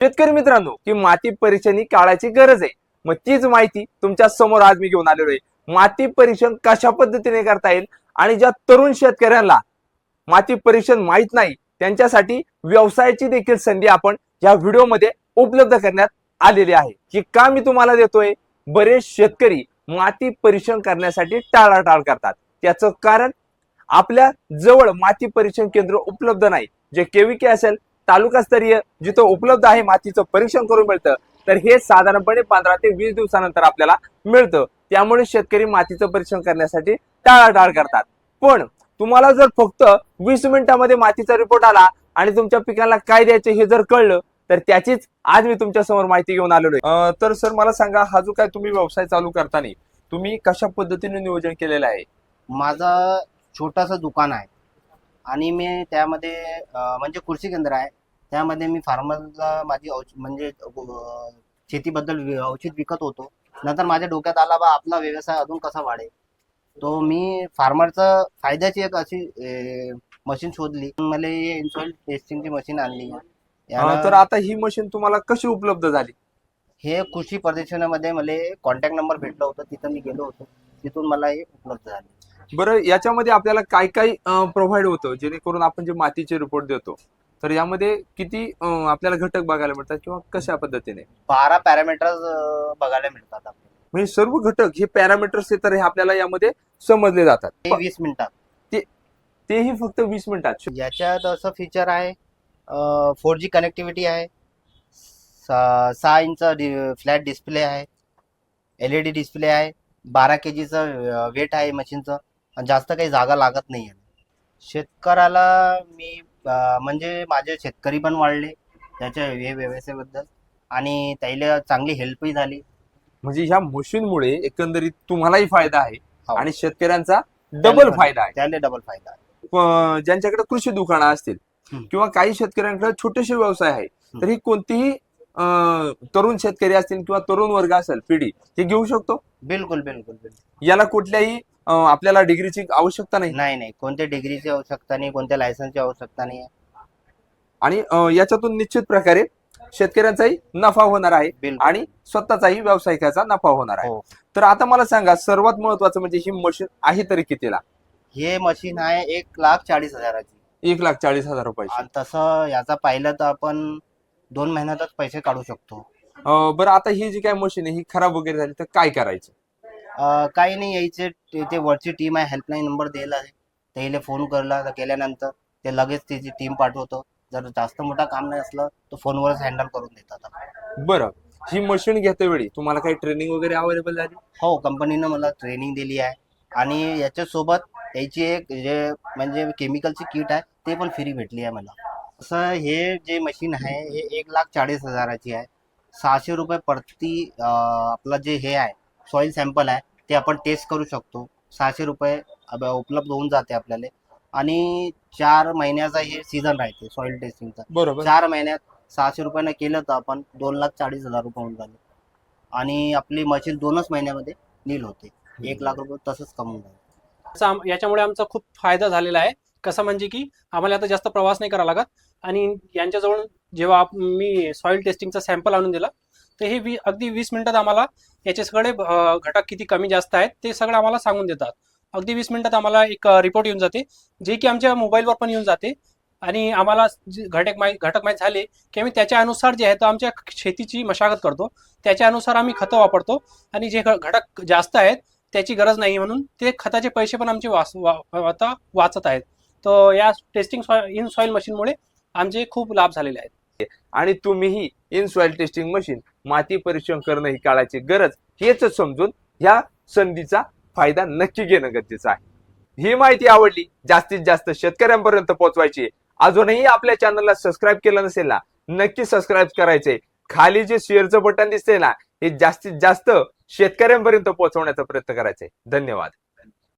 शेतकरी मित्रांनो की माती परीक्षण ही काळाची गरज आहे. मग तीच माहिती तुमच्यासमोर आज मी घेऊन आलेलो आहे. माती परीक्षण कशा पद्धतीने करता येईल? आणि ज्या तरुण शेतकऱ्यांना माती परीक्षण माहीत नाही त्यांच्यासाठी व्यवसायाची देखील संधी आपण या व्हिडिओमध्ये उपलब्ध करण्यात आलेली आहे. की का मी तुम्हाला देतोय? बरेच शेतकरी माती परीक्षण करण्यासाठी टाळाटाळ करतात. त्याचं कारण आपल्या जवळ माती परीक्षण केंद्र उपलब्ध नाही. जे केविके असेल तालुकास्तरीय जिथं उपलब्ध आहे मातीचं परीक्षण करून मिळतं तर हे साधारणपणे पंधरा ते वीस दिवसानंतर आपल्याला मिळतं. त्यामुळे शेतकरी मातीचं परीक्षण करण्यासाठी टाळाटाळ करतात. पण तुम्हाला जर फक्त वीस मिनिटामध्ये मातीचा रिपोर्ट आला आणि तुमच्या पिकाला काय द्यायचं हे जर कळलं तर त्याचीच आज मी तुमच्यासमोर माहिती घेऊन आलेलो आहे. तर सर मला सांगा हा जो काय तुम्ही व्यवसाय चालू करताना तुम्ही कशा पद्धतीने नियोजन केलेलं आहे? माझं छोटंसं दुकान आहे आणि मी त्यामध्ये म्हणजे कृषी केंद्र आहे. त्यामध्ये मी फार्मरला माझी औष म्हणजे शेतीबद्दल औषध विकत होतो. नंतर माझ्या डोक्यात आला बा आपला व्यवसाय अजून कसा वाढेल? तो मी फार्मरचं फायद्याची एक अशी मशीन शोधली. मला इन्सॉइल टेस्टिंगची मशीन आणली. तर आता ही मशीन तुम्हाला कशी उपलब्ध झाली? हे कृषी प्रदर्शनामध्ये मला कॉन्टॅक्ट नंबर भेटला होता. तिथं मी गेलो होतो. तिथून मला हे उपलब्ध झाले. बरं याच्यामध्ये आपल्याला काय काय प्रोव्हाइड होतं? जेणेकरून आपण जे मातीचे रिपोर्ट देतो तर यामध्ये किती अं, आपल्याला घटक बघायला मिळतात किंवा कशा पद्धतीने? बारा पॅरामीटर्स बघायला मिळतात आपल्याला. म्हणजे सर्व घटक हे पॅरामीटर्स तर हे आपल्याला यामध्ये समजले जातात. ते वीस मिनिटात. तेही फक्त वीस मिनिटात. याच्यात असं फीचर आहे फोर जी कनेक्टिव्हिटी आहे सा- सहा इंच फ्लॅट डिस्प्ले आहे एल ई डी डिस्प्ले आहे बारा के जीचं वेट आहे मशीनचं आणि जास्त काही जागा लागत नाही आहे शेतकऱ्याला मी म्हणजे माझे शेतकरी पण वाढले त्याच्या हे व्यवसायाबद्दल. आणि त्याला चांगली हेल्पही झाली. म्हणजे ह्या मशीनमुळे एकंदरीत तुम्हालाही फायदा आहे हो. आणि शेतकऱ्यांचा डबल फायदा आहे. त्याला डबल फायदा आहे. प- ज्यांच्याकडे कृषी दुकानं असतील. किंवा काही शेतकऱ्यांकडे छोटेसे व्यवसाय आहे तर ही कोणतीही तरुण शेतकरी असतील किंवा तरुण वर्ग असेल पिढी हे घेऊ शकतो? बिलकुल बिलकुल बिलकुल. याला कुठल्याही अं, आपल्याला डिग्रीची आवश्यकता नाही. नाही नाही. कोणत्या डिग्रीची आवश्यकता नाही कोणत्या लायसन्सची आवश्यकता नाही. आणि अं, याच्यातून निश्चित प्रकारे शेतकऱ्यांचाही नफा होणार आहे बिलकुल. आणि स्वतःचाही व्यावसायिकाचा नफा होणार आहे. हो. तर आता मला सांगा सर्वात महत्वाचं म्हणजे ही मशीन आहे तरी कितीला? हे मशीन आहे एक लाख चाळीस हजाराची. एक लाख चाळीस हजार रुपयाची. आणि तसं याचा पाहिलं तर आपण दोन महिन्यातच पैसे काढू शकतो. अं, बरं आता ही जी काय मशीन आहे ही खराब वगैरे झाली तर काय करायचं? अं, काही नाही यायचे ते ते वरची टीम आहे हेल्पलाईन नंबर दिला आहे. त्याला फोन करला केल्यानंतर ते लगेच त्याची टीम पाठवतो. जर जास्त मोठा काम नाही असलं तर फोनवरच हँडल करून देतात बरं. ही मशीन घेते वेळी तुम्हाला काही ट्रेनिंग वगैरे अवेलेबल झाली? हो कंपनीनं मला ट्रेनिंग दिली आहे. आणि याच्यासोबत याची एक जे म्हणजे केमिकलची किट आहे ते पण फ्री भेटली आहे मला. असं हे जे मशीन आहे हे एक लाख चाळीस हजाराची आहे. सहाशे रुपये प्रति आपलं जे हे आहे सॉईल सॅम्पल आहे ते आपण टेस्ट करू शकतो. सहाशे रुपये उपलब्ध होऊन जाते आपल्याला. आणि चार महिन्याचा हे सीझन राहते सॉईल टेस्टिंगचा बरोबर. चार महिन्यात सहाशे रुपयानं केलं तर आपण दोन लाख चाळीस हजार रुपये होऊन झाले आणि आपली मशीन दोनच महिन्यामध्ये नील होते. एक लाख रुपये तसंच कमवून आम- याच्यामुळे आमचा खूप फायदा झालेला आहे. कसं म्हणजे की आम्हाला आता जास्त प्रवास नाही करावा लागत. आणि यांच्याजवळ जेव्हा मी सॉईल टेस्टिंगचा सॅम्पल आणून दिला तर हे वी अगदी वीस मिनिटात आम्हाला याचे सगळे घटक किती कमी जास्त आहेत ते सगळं आम्हाला सांगून देतात. अगदी वीस मिनिटात आम्हाला एक रिपोर्ट येऊन जाते जे की आमच्या मोबाईलवर पण येऊन जाते. आणि आम्हाला जे घटक माहीत घटक माहीत झाले की आम्ही त्याच्या अनुसार जे आहे तर आमच्या शेतीची मशागत करतो. त्याच्या अनुसार आम्ही खतं वापरतो. आणि जे घ- घटक जास्त आहेत त्याची गरज नाही म्हणून ते खताचे पैसे पण आमचे वाच वा- आता वाचत आहेत. तर या टेस्टिंग इन सॉईल मशीनमुळे आमचे खूप लाभ झालेले आहेत. आणि तुम्हीही इन सॉइल टेस्टिंग मशीन माती परीक्षण करणं ही काळाची गरज हेच समजून ह्या संधीचा फायदा नक्की घेणं गरजेचं आहे. ही माहिती आवडली जास्तीत जास्त शेतकऱ्यांपर्यंत पोहोचवायची अजूनही आपल्या चॅनलला सबस्क्राईब केलं नसेल ना नक्की सबस्क्राईब करायचंय. खाली जे शेअरचं बटन दिसते ना हे जास्तीत जास्त शेतकऱ्यांपर्यंत पोहोचवण्याचा प्रयत्न करायचंय. धन्यवाद.